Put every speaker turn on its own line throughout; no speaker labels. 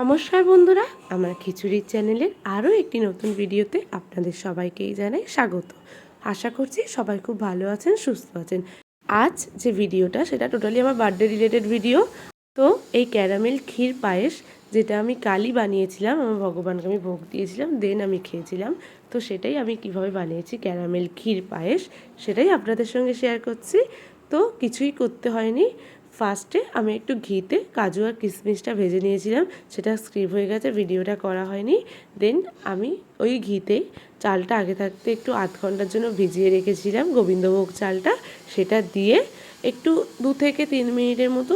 নমস্কার বন্ধুরা, আমার খিচুড়ির চ্যানেলের আরও একটি নতুন ভিডিওতে আপনাদের সবাইকেই জানাই স্বাগত। আশা করছি সবাই খুব ভালো আছেন, সুস্থ আছেন। আজ যে ভিডিওটা, সেটা টোটালি আমার বার্থডে রিলেটেড ভিডিও তো এই ক্যারামেল ক্ষীর পায়েস, যেটা আমি কালই বানিয়েছিলাম, আমার ভগবানকে আমি ভোগ দিয়েছিলাম দেন আমি খেয়েছিলাম। তো সেটাই আমি কীভাবে বানিয়েছি ক্যারামেল ক্ষীর পায়েস, সেটাই আপনাদের সঙ্গে শেয়ার করছি। তো কিছুই করতে হয়নি। ফার্স্টে আমি একটু ঘিতে কাজু আর কিশমিশটা ভেজে নিয়েছিলাম, সেটা স্ক্রিপ হয়ে গেছে, ভিডিওটা করা হয়নি। দেন আমি ওই ঘিতে চালটা আগে থাকতে একটু আধ ঘণ্টার জন্য ভিজিয়ে রেখেছিলাম, গোবিন্দভোগ চালটা, সেটা দিয়ে একটু দু থেকে তিন মিনিটের মতো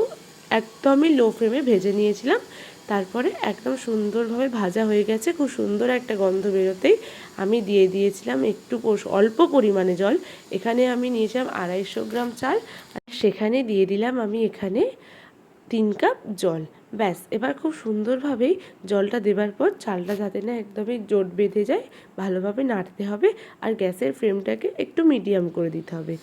একদমই লো ফ্লেমে ভেজে নিয়েছিলাম। তারপরে একদম সুন্দরভাবে ভাজা হয়ে গেছে। খুব সুন্দর একটা গন্ধ বেরোতেই আমি দিয়ে দিয়েছিলাম একটু অল্প পরিমাণে জল। এখানে আমি নিয়েছিলাম আড়াইশো গ্রাম চাল। সেখানে দিয়ে দিলাম আমি এখানে তিন কাপ জল। ব্যাস, এবার খুব সুন্দরভাবেই জলটা দেবার পর চালটা যাতে না একদমই জোট বেঁধে যায়, ভালোভাবে নাড়তে হবে আর গ্যাসের ফ্লেমটাকে একটু মিডিয়াম করে দিতে হবে।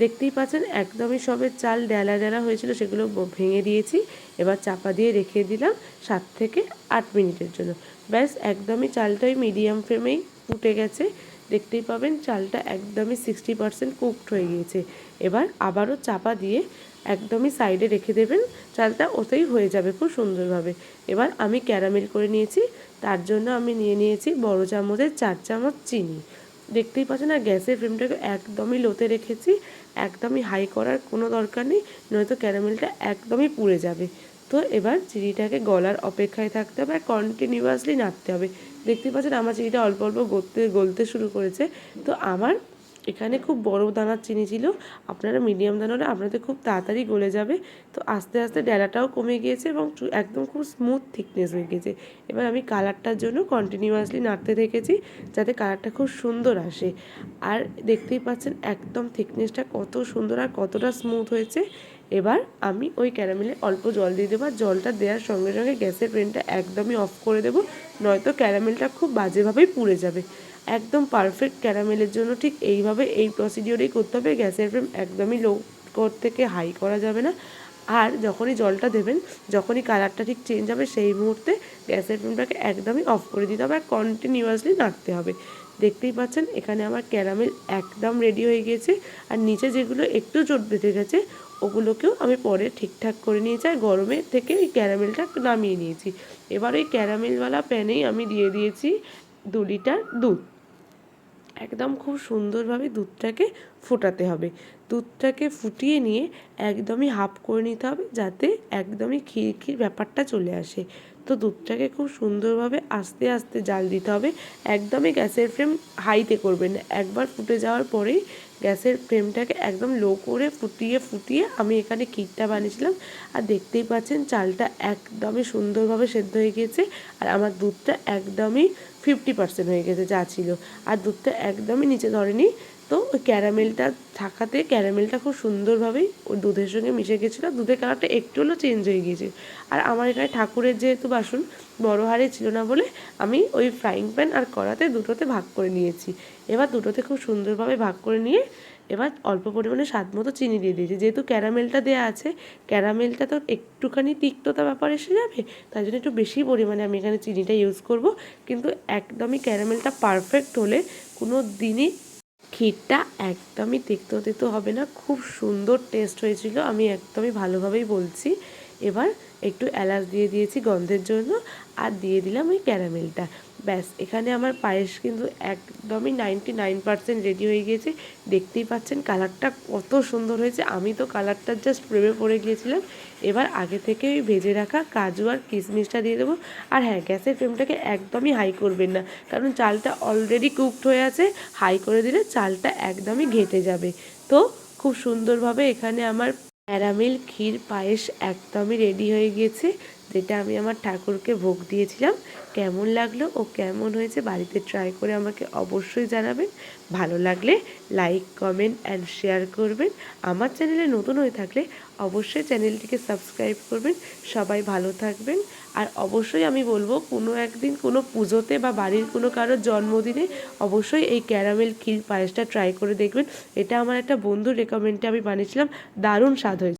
দেখতেই পাচ্ছেন একদমই সবে চাল ডেলা ডেলা হয়েছিল, সেগুলো ভেঙে দিয়েছি, এবার চাপা দিয়ে রেখে দিলাম সাত থেকে আট মিনিটের জন্য। ব্যাস, একদমই চালটাই মিডিয়াম ফ্লেমেই ফুটে গেছে। দেখতেই পাবেন চালটা একদমই সিক্সটি পারসেন্ট কুকড হয়ে গিয়েছে। এবার আবারও চাপা দিয়ে একদমই সাইডে রেখে দেবেন। চালটা ওতেই হয়ে যাবে খুব সুন্দরভাবে। এবার আমি ক্যারামেল করে নিয়েছি। তার জন্য আমি নিয়ে নিয়েছি বড় চামচের চার চামচ চিনি। দেখতেই পাচ্ছেন আর গ্যাসের ফ্লেমটাকে একদমই লোতে রেখেছি। একদমই হাই করার কোনো দরকার নেই, নয়তো ক্যারামেলটা একদমই পুড়ে যাবে। তো এবার চিনিটাকে গলার অপেক্ষায় থাকতে হবে আর কন্টিনিউয়াসলি নাড়তে হবে। দেখতে পাচ্ছেন, আমার চিনিটা অল্প অল্প গলতে গলতে শুরু করেছে। তো আমার এখানে খুব বড় দানার চিনি ছিল। আপনারা মিডিয়াম দানারে আপনাদের খুব তাড়াতাড়ি গলে যাবে। তো আস্তে আস্তে ডেলাটাও কমে গিয়েছে এবং একদম খুব স্মুথ থিকনেস হয়ে গেছে এবার আমি কালারটার জন্য কন্টিনিউয়াসলি নাড়তে থেকেছি যাতে কালারটা খুব সুন্দর আসে। আর দেখতেই পাচ্ছেন একদম থিকনেসটা কত সুন্দর আর কতটা স্মুথ হয়েছে। এবার আমি ওই ক্যারামেলে অল্প জল দিয়ে দেবো আর জলটা দেওয়ার সঙ্গে সঙ্গে গ্যাসের ফ্লেমটা একদমই অফ করে দেবো। নয়তো ক্যারামেলটা খুব বাজেভাবেই পুড়ে যাবে। একদম পারফেক্ট ক্যারামেলের জন্য ঠিক এইভাবে এই প্রসিডিওরেই করতে হবে। গ্যাসের ফ্লেম একদমই লো থেকে হাই করা যাবে না। আর যখনই জলটা দেবেন, যখনই কালারটা ঠিক চেঞ্জ হবে, সেই মুহূর্তে গ্যাসের ফ্লেমটাকে একদমই অফ করে দিতে হবে আর কন্টিনিউয়াসলি নাড়তে হবে। দেখতেই পাচ্ছেন, এখানে আমার ক্যারামেল একদম রেডি হয়ে গিয়েছে। আর নিচে যেগুলো একটু চোট বেঁধে গেছে, ওগুলোকেও আমি পরে ঠিকঠাক করে নিয়েছি আর গরমে থেকে ওই ক্যারামেলটা নামিয়ে নিয়েছি। এবার ওই ক্যারামেলওয়ালা প্যানেই আমি দিয়ে দিয়েছি দু লিটার দুধ। একদম খুব সুন্দরভাবে দুধটাকে ফোটাতে হবে। দুধটাকে ফুটিয়ে নিয়ে একদমই হাফ করে নিতে হবে যাতে একদমই ক্ষীর ব্যাপারটা চলে আসে। তো দুধটাকে খুব সুন্দরভাবে আস্তে আস্তে জাল দিতে হবে। একদমই গ্যাসের ফ্লেম হাইতে করবেন একবার ফুটে যাওয়ার পরেই গ্যাসের ফ্লেমটাকে একদম লো করে ফুটিয়ে ফুটিয়ে আমি এখানে ক্ষীরটা বানিয়েছিলাম। আর দেখতেই পাচ্ছেন চালটা একদমই সুন্দরভাবে সেদ্ধ হয়ে গিয়েছে আর আমার দুধটা একদমই ফিফটি পার্সেন্ট হয়ে গেছে, যা ছিল। আর দুধটা একদমই নিচে ধরেনি। তো ওই ক্যারামেলটা থাকাতে ক্যারামেলটা খুব সুন্দরভাবেই ওই দুধের সঙ্গে মিশে গেছিল। দুধের কালারটা একটু হলেও চেঞ্জ হয়ে গিয়েছে। আর আমার এখানে ঠাকুরের যেহেতু বাসন, বড় হাড়ে ছিল না বলে আমি ওই ফ্রাইং প্যান আর কড়াতে দুটোতে ভাগ করে নিয়েছি। এবার দুটোতে খুব সুন্দরভাবে ভাগ করে নিয়ে এবার অল্প পরিমাণে স্বাদ মতো চিনি দিয়ে দিয়েছি। যেহেতু ক্যারামেলটা দেওয়া আছে, ক্যারামেলটা তো একটুখানি তিক্ততা ব্যাপার এসে যাবে, তাই জন্য একটু বেশি পরিমাণে আমি এখানে চিনিটা ইউজ করব। কিন্তু একদমই ক্যারামেলটা পারফেক্ট হলে কোনো দিনই ক্ষীরটা একদমই তিক্ত তিক্ত হবে না। খুব সুন্দর টেস্ট হয়েছিল, আমি একদমই ভালোভাবেই বলছি। এবার একটু এলাচ দিয়ে দিয়েছি গন্ধের জন্য, আর দিয়ে দিলাম ওই ক্যারামেলটা ব্যাস, এখানে আমার পায়েস কিন্তু একদমই নাইনটি নাইন পার্সেন্ট রেডি হয়ে গিয়েছে। দেখতেই পাচ্ছেন কালারটা কত সুন্দর হয়েছে। আমি তো কালারটা জাস্ট প্রেমে পড়ে গিয়েছিলাম। এবার আগে থেকে ওই ভেজে রাখা কাজু আর কিশমিশটা দিয়ে দেবো। আর হ্যাঁ গ্যাসের ফ্লেমটাকে একদমই হাই করবেন না, কারণ চালটা অলরেডি কুকড হয়ে আছে। হাই করে দিলে চালটা একদমই ঘেটে যাবে। তো খুব সুন্দরভাবে এখানে আমার ক্যারামেল ক্ষীর, পায়েস একদমই রেডি হয়ে গিয়েছে। যেটা আমি আমার ঠাকুরকে ভোগ দিয়েছিলাম। কেমন লাগল ও কেমন হয়েছে বাড়িতে ট্রাই করে আমাকে অবশ্যই জানাবেন। ভালো লাগলে লাইক কমেন্ট অ্যান্ড শেয়ার করবেন। আমার চ্যানেলে নতুন হয়ে থাকলে অবশ্যই চ্যানেলটিকে সাবস্ক্রাইব করবেন। সবাই ভালো থাকবেন। আর অবশ্যই আমি বলব, কোনো একদিন কোনো পুজোতে বা বাড়ির কোনো কারোর জন্মদিনে অবশ্যই এই ক্যারামেল ক্ষীর পায়েসটা ট্রাই করে দেখবেন। এটা আমার একটা বন্ধুর রেকমেন্ডে আমি বানিয়েছিলাম। দারুণ স্বাদ হয়েছে।